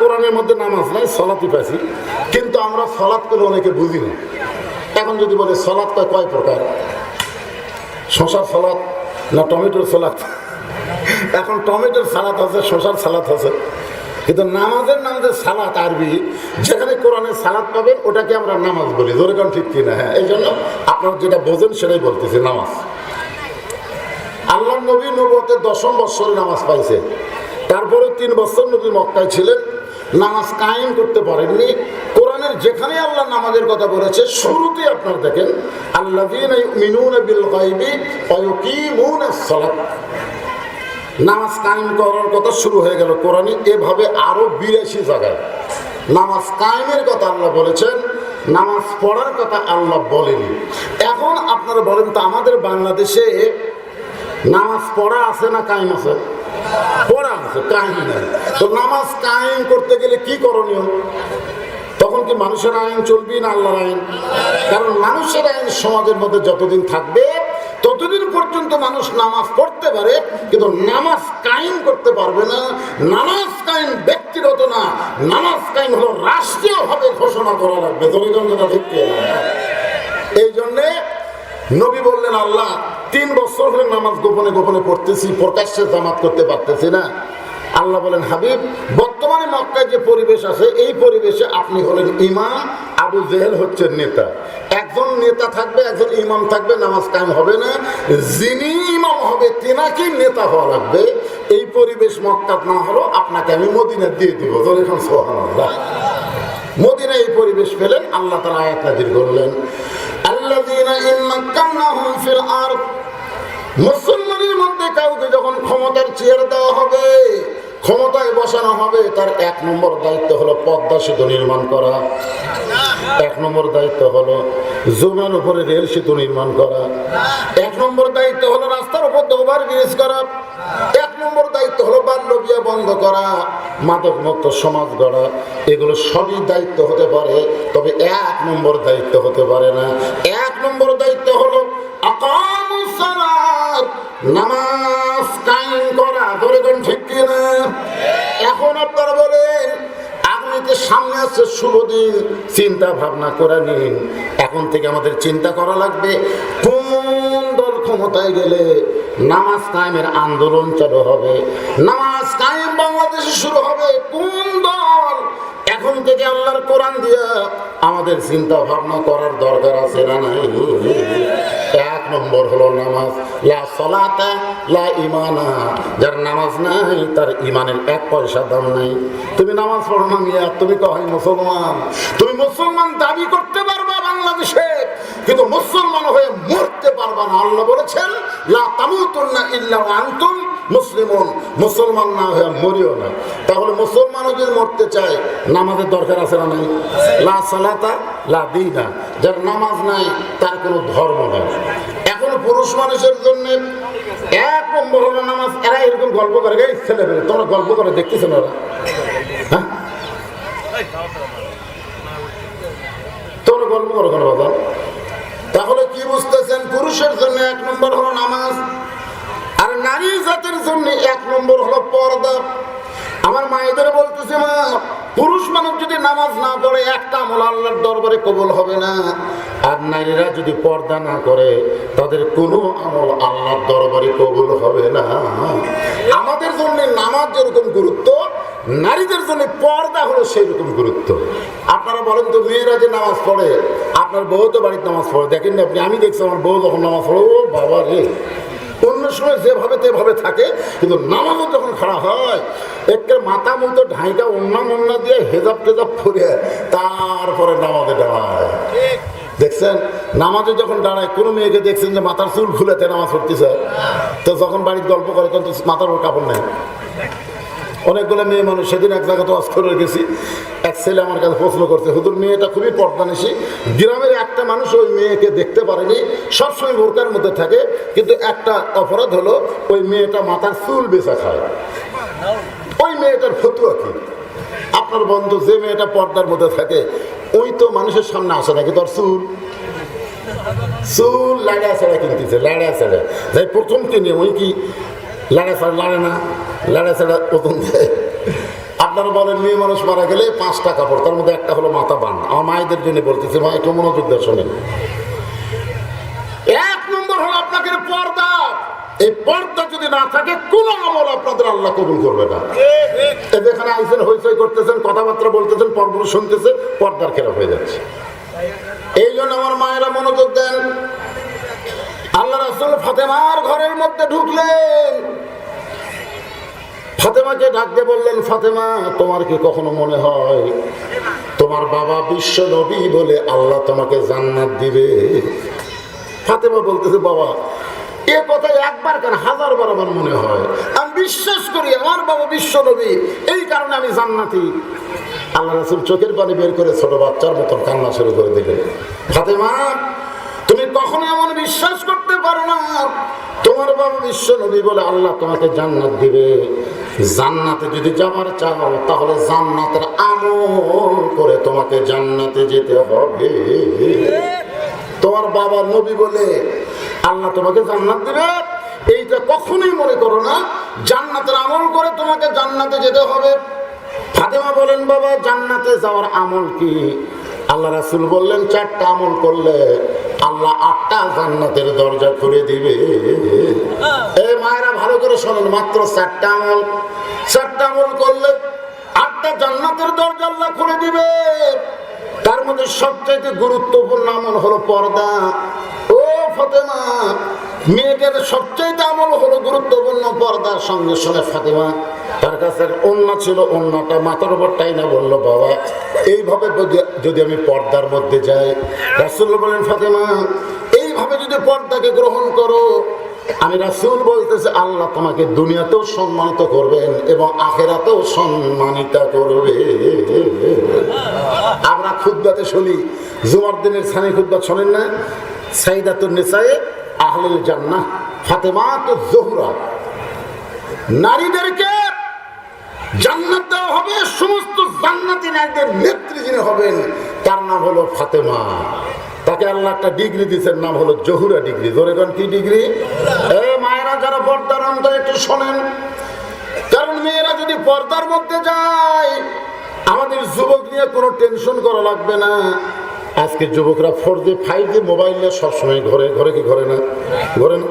কোরআনের মধ্যে নামাজ নাই সলাতি পাইছি। কিন্তু আমরা সলাৎ করে অনেকে বুঝি না। এখন যদি বলে সলাৎ কয় প্রকার? শশার সালাদ না টমেটোর সালাদ এখন টমেটোর সালাদ আছে, শশার সালাদ আছে। কিন্তু নামাজের নাম যে সালাত আরবি, যেখানে কোরআনের সালাদ পাবেন, ওটাকে আমরা নামাজ বলি। কারণ ঠিক কিনা? হ্যাঁ এই জন্য আপনারা যেটা বোঝেন সেটাই বলতেছি, নামাজ। আল্লাহ নবী নবতের দশম বৎসরে নামাজ পাইছে। তারপরে তিন বছর নবী মক্কায় ছিলেন। নামাজ কায়েম করতে পারেননি। কোরআনের যেখানে আল্লাহ নামাজের কথা বলেছে শুরুতে আপনারা দেখেন আল্লাহ নামাজ কায়েম করার কথা শুরু হয়ে গেল কোরআনে, এভাবে আরও বিরাশি জায়গায়। নামাজ কায়েমের কথা আল্লাহ বলেছেন, নামাজ পড়ার কথা আল্লাহ বলেনি এখন আপনারা বলেন তো আমাদের বাংলাদেশে নামাজ পড়া আছে না কায়েম আছে? পড়া আছে কায়েম নেই। তো নামাজ কায়েম করতে গেলে কি করণীয়? তখন কি মানুষের আইন চলবি না আল্লাহর আইন? কারণ মানুষের আইন সমাজের মধ্যে যতদিন থাকবে, ততদিন পর্যন্ত মানুষ নামাজ পড়তে পারে, কিন্তু নামাজ কায়েম করতে পারবে না। নামাজ কায়েম ব্যক্তিগত না, নামাজ কায়েম হলো রাষ্ট্রীয়ভাবে ঘোষণা করা লাগবে। দলিগঞ্জটা কি? এই জন্যে নবী বললেন, আল্লাহ তিন বছর হলে নামাজ গোপনে গোপনে পড়তেছি, প্রকাশ্যে জামাত করতে পারতেছি না। আল্লাহ বলেন, হাবিব, বর্তমানে মক্কায় যে পরিবেশ আছে, এই পরিবেশে আপনি হলেন ইমাম, আবু জেহেল হচ্ছেন নেতা। একজন নেতা থাকবে, একজন ইমাম থাকবে, নামাজ কায়েম হবে না। যিনি ইমাম হবে, তেনাকেই নেতা হওয়া লাগবে। এই পরিবেশ মক্কাত না হলো আপনাকে আমি মদিনা দিয়ে দিব। এখন সোহান মদিনা এই পরিবেশ পেলেন, আল্লাহ তালা আয়াত নাজির করলেন। মুসলমানের মধ্যে কাউকে যখন ক্ষমতার চেয়ার দেওয়া হবে, ক্ষমতায় বসানো হবে, তার এক নম্বর দায়িত্ব হলো পদ্মা সেতু নির্মাণ করা। এক নম্বর দায়িত্ব হলো জমির উপরে রেল সেতু নির্মাণ করা। এক নম্বর দায়িত্ব হলো রাস্তার উপর ওভার ব্রিজ করা। এক নম্বর দায়িত্ব হলো বাল্য বিয়ে বন্ধ করা মাদক মুক্ত সমাজ গড়া। এগুলো সবই দায়িত্ব হতে পারে, তবে এক নম্বর দায়িত্ব হতে পারে না। নম্বর দায়িত্ব হলো এখন বলেন শুভ দিন, চিন্তা ভাবনা এখন থেকে আমাদের চিন্তা করা লাগবে ক্ষমতায় গেলে নামাজ আন্দোলন চালু হবে? নামাজ কায়েম বাংলাদেশে শুরু হবে থেকে আল্লাহর কোরআন দিয়া আমাদের চিন্তা ভাবনা করার দরকার আছে না নাই? এক নম্বর হলো নামাজ। লা সলাতা, লা ইমানা যার নামাজ নাই, তার ইমানের এক পয়সা দাম নাই। তুমি নামাজ পড়ো না মিয়া, তুমি কহাই মুসলমান? তুমি মুসলমান দাবি করতে পারবা বাংলাদেশে, কিন্তু মুসলমান হয়ে মরতে পারবা না। আল্লাহ বলেছেন, লা তামুতুন্না ইল্লা আনতুম মুসলিমুন মুসলমান না হয়ে মরিও না। তাহলে মুসলমানও যদি মরতে চায়, নামাজের দরকার আছে না নাই? লা সালাতা, লা দিনা। যার নামাজ নাই, তার কোনো ধর্ম নাই। এখন পুরুষ মানুষের জন্য এক নম্বর হলো নামাজ। এরা এরকম গল্প করে, এই ছেলে পেলে তোমরা গল্প করে দেখতেছো না হ্যাঁ? তোমরা গল্প করো কেন বাবা? তাহলে কি বুঝতেছেন? পুরুষের জন্য এক নম্বর হলো নামাজ। আর নারী জাতের জন্য এক নম্বর হলো পর্দা। আমার মায়েদের বলতেছে, মা, পুরুষ মানুষ যদি নামাজ না পড়ে, একটা আমল আল্লাহর দরবারে কবল হবে না। আর নারীরা যদি পর্দা না করে, তাদের কোনো আমল আল্লাহর দরবারে কবল হবে না। আমাদের জন্য নামাজ যেরকম গুরুত্ব, নারীদের জন্য পর্দা হলো সেই রকম গুরুত্ব। আপনারা বলেন তো, মেয়েরা যে নামাজ পড়ে, আপনার বউ তো বাড়িতে নামাজ পড়ে। দেখেন না আপনি, আমি দেখছি আমার বউ যখন নামাজ পড়ে, ও বাবা রে। অন্য সময় যেভাবে তেভাবে থাকে কিন্তু নামাজও যখন খাড়া হয় একটা মাথা মতো ঢাইটা অন্য মন্না দিয়ে হেজাব টেজাব ফুরে তারপরে নামাজে দাঁড়ায় দেখছেন? নামাজে যখন দাঁড়ায় কোনো মেয়েকে দেখছেন যে মাথার চুল খুলেতে নামাজ পড়তেছে? তো যখন বাড়ির গল্প করে তখন তো মাথার ওর কাপড় নেই। অনেকগুলো মেয়ে মানুষ, সেদিন এক জায়গায় তো করে গেছি। এক ছেলে আমার কাছে প্রশ্ন করছে হুদুর মেয়েটা খুবই পর্দানিসি গ্রামের একটা মানুষ ওই মেয়েকে দেখতে পারেনি, সবসময় বোরকার মধ্যে থাকে, কিন্তু একটা অপরাধ হলো, ওই মেয়েটা মাথার চুল বেচা খায়। ওই মেয়েটার ফতুয়া কি? আপনার বন্ধু যে মেয়েটা পর্দার মধ্যে থাকে, ওই তো মানুষের সামনে আসে নাকি তোর চুল? চুল লাড়া ছাড়া কিনতেছে, লাড়া ছাড়া। যাই, প্রথম কিনে, ওই কি? লাড়া ছাড়া লাড়ে না। লাড়া ছাড়া ওজন দেয় আপনারা বলেন, মেয়ে মানুষ মারা গেলে পাঁচটা কাপড় তার মধ্যে একটা হলো মাথা বান। আমার মায়েদের জন্য বলতেছি ভাই একটু মনোযোগ দিয়ে শোনেন। এক নম্বর হলো আপনাকে পর্দা, এই পর্দা যদি না থাকে, কোন আমল আপনাদের আল্লাহ কবুল করবে না। যেখানে আইসেন, হইচই করতেছেন, কথাবার্তা বলতেছেন পর্ব শুনতেছে পর্দার খেলাপ হয়ে যাচ্ছে। এই জন্য আমার মায়েরা মনোযোগ দেন। আল্লাহ রাসুল ফাতেমার ঘরের মধ্যে ঢুকলেন। ফাতেমাকে ডাকতে বললেন, ফাতেমা, তোমার কি কখনো মনে হয় তোমার বাবা বিশ্ব নবী বলে আল্লাহ তোমাকে জান্নাত দিবে? ফাতেমা বলতেছে, বাবা, এ কথা একবার কেন হাজার বার আমার মনে হয়। আমি বিশ্বাস করি আমার বাবা বিশ্ব নবী, এই কারণে আমি জান্নাতি। আল্লাহ রাসুল চোখের পানি বের করে ছোট বাচ্চার মতন কান্না শুরু করে দিলেন। ফাতেমা, তুমি কখনো এমন বিশ্বাস করতে পারো না, তোমার বাবা বিশ্ব নবী বলে আল্লাহ তোমাকে জান্নাত দিবে। জান্নাতে যদি যাবার চাও, তাহলে জান্নাতের আমল করে তোমাকে জান্নাতে যেতে হবে। তোমার বাবা নবী বলে, আল্লাহ তোমাকে জান্নাত দিবে। এইটা কখনোই মনে করো না, জান্নাতের আমল করে তোমাকে জান্নাতে যেতে হবে। ফাতেমা বলেন, বাবা, জান্নাতে যাওয়ার আমল কি? আল্লাহ রাসুল বললেন, চারটা আমল করলে আল্লাহ আটটা জান্নাতের দরজা খুলে দিবে। এ মায়েরা ভালো করে শোনেন, মাত্র চারটা আমল। চারটা আমল করলে আটটা জান্নাতের দরজা আল্লাহ খুলে দিবে। তার মধ্যে সবচাইতে গুরুত্বপূর্ণ আমল হলো পর্দা। ও ফতেমা মেয়েদের সবচাইতে আমল হলো গুরুত্বপূর্ণ পর্দার সঙ্গে সঙ্গে ফাতেমা। তার কাছে অন্য ছিল অন্যটা মাথার উপর টাই না বলল, বাবা, এইভাবে যদি- আমি পর্দার মধ্যে যাই, রাসুল বলেন, ফাতেমা, এইভাবে যদি পর্দাকে গ্রহণ করো, আমি রাসুল বলতেছি, আল্লাহ তোমাকে দুনিয়াতেও সম্মানিত করবেন এবং আখেরাতেও সম্মানিত করবে। আমরা খুদ্াতে শুনি, জুমার দিনের সানি খুদ্া শোনেন না? সাইদাতুর নেশায় আহলুল জান্নাহ ফাতেমা তো জহুরা। নারীদেরকে জান্নাত দেওয়া হবে, সমস্ত জান্নাতি নারীদের নেত্রী যিনি হবেন, তার নাম হলো ফাতেমা। তাকে আল্লাহ একটা ডিগ্রি দিচ্ছেন নাম হলো জহুরা ডিগ্রি। ধরে কি ডিগ্রি? এ মায়েরা যারা পর্দার অন্তরে একটু শোনেন। কারণ মেয়েরা যদি পর্দার মধ্যে যায়, আমাদের যুবক নিয়ে কোনো টেনশন করা লাগবে না। আজকে যুবকরা four G, five G mobile নিয়ে সবসময় ঘরে ঘরে কি ঘরে না? ঘরে না।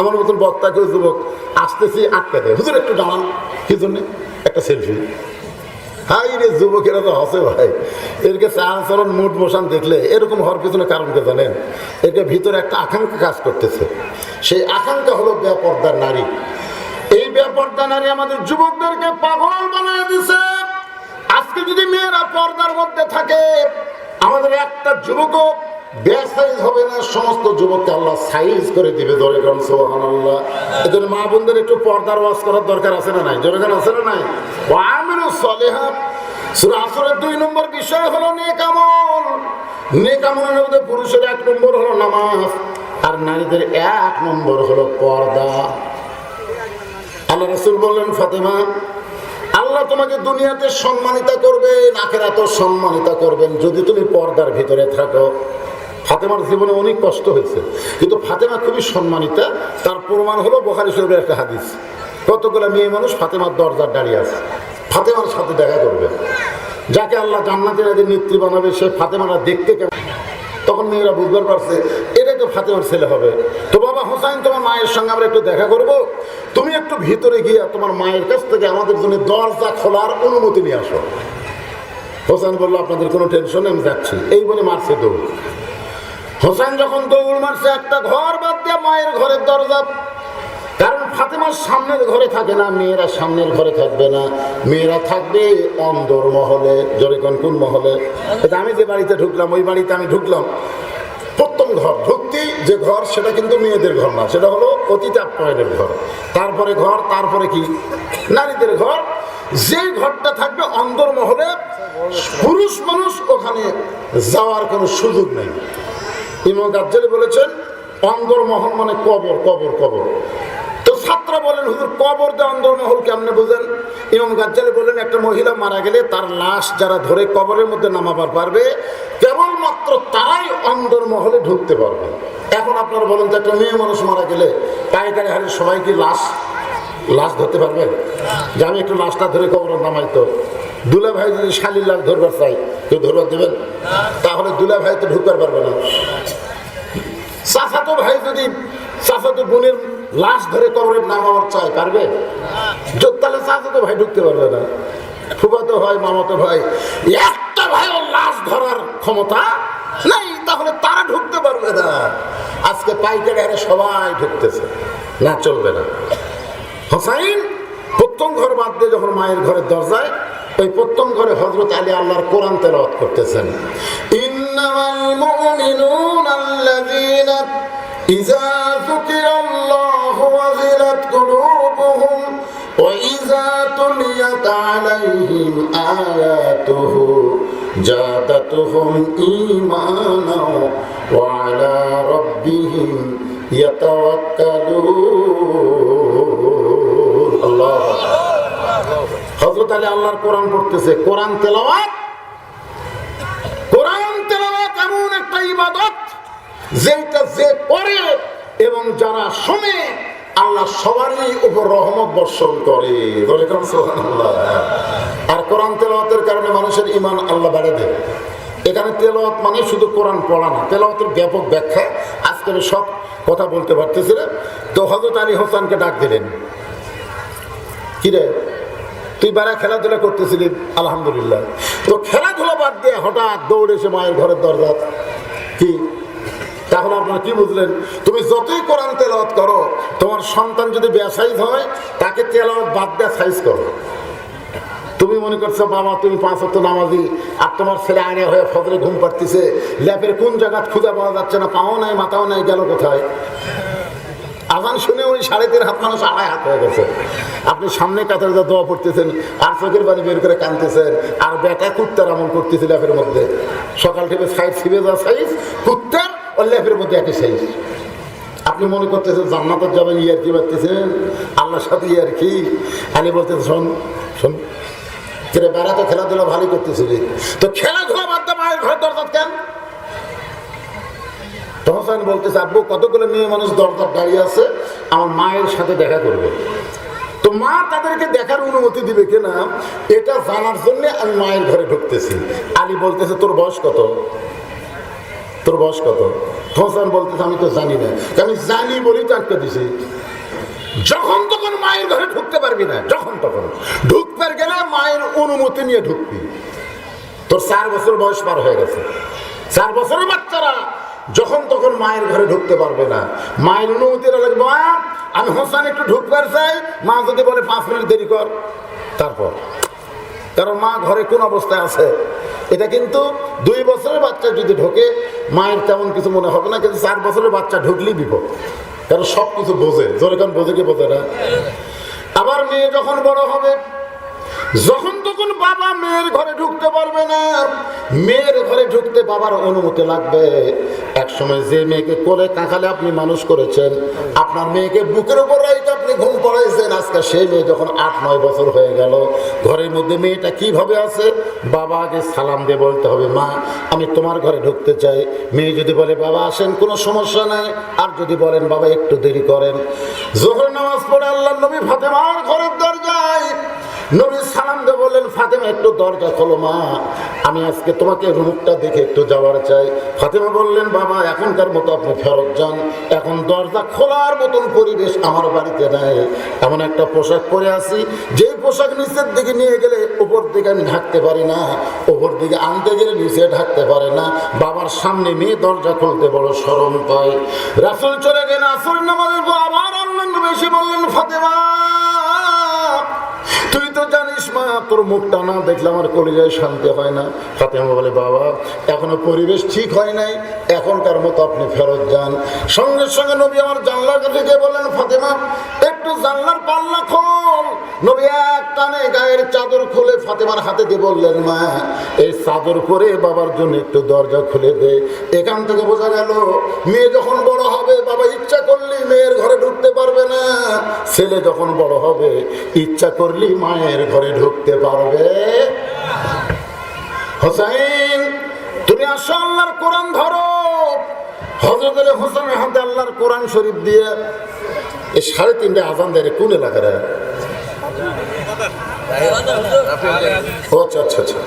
আমার মতন বক্তাকেও যুবক, আসতেছি আটকে দেয় হুজুর, একটু দাঁড়ান। কি জন্যে? একটা সেলফি। হাই রে যুবকেরা তো হসে ভাই। এরকে চালচরণ মুড মোশন দেখলে এরকম হওয়ার পিছনে কারণকে জানেন? এরকে ভিতরে একটা আকাঙ্ক্ষা কাজ করতেছে। সেই আকাঙ্ক্ষা হলো বেপর্দার নারী। এই বেপর্দা নারী আমাদের যুবকদেরকে পাগল বানিয়ে দিছে। আজকে যদি মেয়েরা পর্দার মধ্যে থাকে আমাদের একটা বেসাইজ হবে না, সমস্ত যুবককে আল্লাহ সাইজ করে দিবে ধরে কারণ সোহান আল্লাহ এজন্য মা বোনদের একটু পর্দার ওয়াজ করার দরকার আছে না নাই? জোরে আছে না নাই? দুই নম্বর বিষয় হলো মধ্যে পুরুষের এক নম্বর হলো নামাজ, আর নারীদের এক নম্বর হলো পর্দা। আল্লাহ রসুল বললেন, ফাতেমা আল্লাহ তোমাকে দুনিয়াতে সম্মানিত করবেন আখেরাতে সম্মানিত করবেন। যদি তুমি পর্দার ভিতরে থাকো, ফাতেমার জীবনে অনেক কষ্ট হয়েছে, কিন্তু ফাতেমা খুবই সম্মানিতা। তার প্রমাণ হলো বোখারি শরীফের একটা হাদিস। কতগুলো মেয়ে মানুষ ফাতেমার দরজার দাঁড়িয়ে আছে। ফাতেমার সাথে দেখা করবে। যাকে আল্লাহ জান্নাতের আগে নেত্রী বানাবে, সে ফাতেমারা দেখতে কেমন? তখন মেয়েরা বুঝবার পারছে, এটাই তো ফাতেমার ছেলে হবে। তো বাবা হোসাইন, তোমার মায়ের সঙ্গে আমরা একটু দেখা করব? তুমি একটু ভিতরে গিয়ে তোমার মায়ের কাছ থেকে আমাদের জন্য দরজা খোলার অনুমতি নিয়ে আসো। হোসেন বলল, আপনাদের কোনো টেনশন আমি যাচ্ছি। এই বলে মারছে দৌড়। হোসেন যখন দৌড় মারছে, একটা ঘর বাদ দিয়ে মায়ের ঘরের দরজা। কারণ ফাতেমার সামনের ঘরে থাকে না, মেয়েরা সামনের ঘরে থাকবে না। মেয়েরা থাকবে অন্দর মহলে, জোরে কোন মহলে? আমি যে বাড়িতে ঢুকলাম, ওই বাড়িতে আমি ঢুকলাম। প্রথম ঘর, ভক্তি যে ঘর, সেটা কিন্তু মেয়েদের ঘর না, সেটা হলো অতীত আপ্যায়নের ঘর। তারপরে ঘর, তারপরে কি? নারীদের ঘর। যে ঘরটা থাকবে অন্দর মহলে, পুরুষ মানুষ ওখানে যাওয়ার কোনো সুযোগ নেই। ইমাম গাজ্জালি বলেছেন অন্দরমহল মানে কবর কবর কবর। বলেন, হুজুর, কবর দিয়ে অন্দরমহল কেমনে বুঝেন? ইমাম গাজ্জালি বলেন একটা মহিলা মারা গেলে তার লাশ যারা ধরে কবরের মধ্যে নামাবার পারবে, কেবলমাত্র তারাই অন্দরমহলে ঢুকতে পারবে। এখন আপনারা বলেন যে একটা মেয়ে মানুষ মারা গেলে পাইকারি হারে সবাই কি লাশ লাশ ধরতে পারবে? যে আমি একটু লাশটা ধরে কবর নামাই তো। দুলা ভাই যদি শালির লাশ ধরবার চাই কেউ ধরবার দেবেন? তাহলে দুলা ভাই তো ঢুকবার পারবে না। চাচাতো ভাই যদি, চাচাতো বোনের লাশ ধরে কবরের নামাবার চায় পারবে? যোগ তাহলে চাচাতো ভাই ঢুকতে পারবে না। ফুফাতো ভাই, মামাতো ভাই, একটা ভাইও লাশ ধরার ক্ষমতা নেই, তাহলে তারা ঢুকতে পারবে না। আজকে পাইকারি হারে সবাই ঢুকতেছে, না চলবে না। হোসাইন, প্রথম ঘর বাদ দিয়ে যখন মায়ের ঘরের দরজায়, ওই প্রথম ঘরে হজরত আলী আল্লাহর কোরআন তেলাওয়াত করতেছেন। ইন্নামাল মুমিনুন আল্লাযীনা ইযা عليهم آياته زادتهم إيمانا وعلى ربهم يتوكلون الله হজরত আলী আল্লাহর কোরআন পড়তেছে কোরআন তেলাওয়াত কোরআন তেলাওয়াত এমন একটা ইবাদত যেটা যে করে এবং যারা শোনে আল্লাহ সবারই উপর রহমত বর্ষণ করে। আর কোরআন তেলাওয়াতের কারণে মানুষের ইমান আল্লাহ বাড়ে দেয়। এখানে তেলাওয়াত মানে শুধু কোরআন পড়া না, তেলাওয়াতের ব্যাপক ব্যাখ্যা। আজকে সব কথা বলতে পারতেছি তো হজরত আলী হোসানকে ডাক দিলেন। কি রে, তুই বেড়া খেলাধুলা করতেছিলি? আলহামদুলিল্লাহ। তো খেলাধুলা বাদ দিয়ে হঠাৎ দৌড়ে মায়ের ঘরের দরজা কি? তাহলে আপনারা কি বুঝলেন? তুমি যতই কোরআন তেলাওয়াত করো, তোমার সন্তান যদি বেসাইজ হয়, তাকে তেলাওয়াত বাদ দিয়ে সাইজ করো। তুমি মনে করছ, বাবা, তুমি পাঁচ অক্ট নামাজি, আর তোমার ছেলে আইনে হয়ে ফজরে ঘুম পাড়তেছে। ল্যাপের কোন জায়গা খুঁজে পাওয়া যাচ্ছে না পাও নাই, মাথাও নাই, গেল কোথায়? আজান শুনে উনি সাড়ে তিন হাত মানুষ আড়াই হাত হয়ে গেছে। আপনি সামনে কাতারে যা দোয়া পড়তেছেন, আর চোখের পানি বের করে কানতেছেন আর বেটা কুত্তার আমল করতেছে ল্যাপের মধ্যে। সকাল থেকে সাইজ ছিবে যা সাইজ কুত্তার ল্যাপের মধ্যে একই সাইজ। আপনি মনে করতেছেন জান্নাতের যাবেন ইয়ার কি পারতেছেন আল্লাহর সাথে ইয়ার কি? আলী বলতেছে, শোন শোন, তোরা বেড়াতে খেলাধুলা ভালোই করতেছিলি তো খেলাধুলা বাদ মায়ের ঘরের দরজা কেন? তহসান বলতেছে, আব্বু, কতগুলো মেয়ে মানুষ দরজার দাঁড়িয়ে আছে? আমার মায়ের সাথে দেখা করবে। তো মা তাদেরকে দেখার অনুমতি দিবে কিনা এটা জানার জন্য আমি মায়ের ঘরে ঢুকতেছি। আলী বলতেছে, তোর বয়স কত? তোর বয়স কত? তহসান বলতেছে, আমি তো জানি না। আমি জানি বলেই তো আটকে দিছি। যখন তখন মায়ের ঘরে ঢুকতে পারবি না, যখন তখন। ঢুকতে গেলে মায়ের অনুমতি নিয়ে ঢুকবি। তোর চার বছর বয়স পার হয়ে গেছে। চার বছরের বাচ্চারা যখন তখন মায়ের ঘরে ঢুকতে পারবে না। মায়ের অনুমতি আমি হোসেন একটু ঢুকবার চাই। মা যদি বলে পাঁচ মিনিট দেরি কর। তারপর কারণ মা ঘরে কোন অবস্থায় আছে? এটা কিন্তু দুই বছরের বাচ্চা যদি ঢোকে, মায়ের তেমন কিছু মনে হবে না, কিন্তু চার বছরের বাচ্চা ঢুকলেই বিপদ। কারণ সব কিছু বোঝে। জোরে কারণ বোঝে কি বোঝে না? আবার মেয়ে যখন বড় হবে, যখন তখন বাবা মেয়ের ঘরে ঢুকতে পারবে না। মেয়ের ঘরে ঢুকতে বাবার অনুমতি লাগবে। এক সময় যে মেয়েকে কোলে কাঁকালে আপনি মানুষ করেছেন, আপনার মেয়েকে বুকের উপর রাইতে ঘুম পড়াইছেন, আজকে সেই মেয়ে যখন আট, নয় বছর হয়ে গেল, ঘরের মধ্যে মেয়েটা কীভাবে আছে? বাবা আগে সালাম দিয়ে বলতে হবে, মা, আমি তোমার ঘরে ঢুকতে চাই। মেয়ে যদি বলে, বাবা, আসেন, কোনো সমস্যা নাই। আর যদি বলেন, বাবা, একটু দেরি করেন। জোহর নামাজ পড়ে আল্লাহ নবী ফাতেমার ঘরের দরজায় নবী সালাম বললেন, ফাতেমা, একটু দরজা খোলো মা। আমি আজকে তোমাকে রুমটা দেখে একটু যাওয়ার চাই। ফাতেমা বললেন, বাবা, এখনকার মতো আপনি ফেরত যান। এখন দরজা খোলার মতন পরিবেশ আমার বাড়িতে নাই। এমন একটা পোশাক পরে আছি। যেই পোশাক নিচের দিকে নিয়ে গেলে উপর দিকে আমি ঢাকতে পারি না। উপর দিকে আনতে গেলে নিচে ঢাকতে পারে না। বাবার সামনে মেয়ে দরজা খুলতে বড় সরম পায়। রাসুল চলে গেলেন আসর নামাজের পর আবার অন্যান্য বেশি বললেন, ফাতেমা তোর মুখটা না দেখলে আমার কলিজায় শান্তি হয় না। ফাতেমা বলে, বাবা, এখনও পরিবেশ ঠিক হয় নাই, এখনকার মতো আপনি ফেরত যান। সঙ্গে সঙ্গে নবী আমার জানলার কাছে গিয়ে বললেন, ফাতেমা, একটু জানলার পাল্লা খোল। নবী এক টানে গায়ের চাদর খুলে ফাতেমার হাতে দিয়ে বললেন, মা, এই চাদর পরে বাবার জন্য একটু দরজা খুলে দে। এখান থেকে বোঝা গেল, মেয়ে যখন বড় হবে, বাবা ইচ্ছা করলেই মেয়ের ঘরে ঢুকতে পারবে না। ছেলে যখন বড় হবে, ইচ্ছা করলেই মায়ের ঘরে ঢুকতে পারবে? হোসাইন, তুমি আসো আল্লাহর কোরআন ধরো। হজরত হোসেনের হাতে আল্লাহর কোরআন শরীফ দিয়ে এই সাড়ে তিনটে আজান দেয় কোন এলাকার আচ্ছা আচ্ছা আচ্ছা।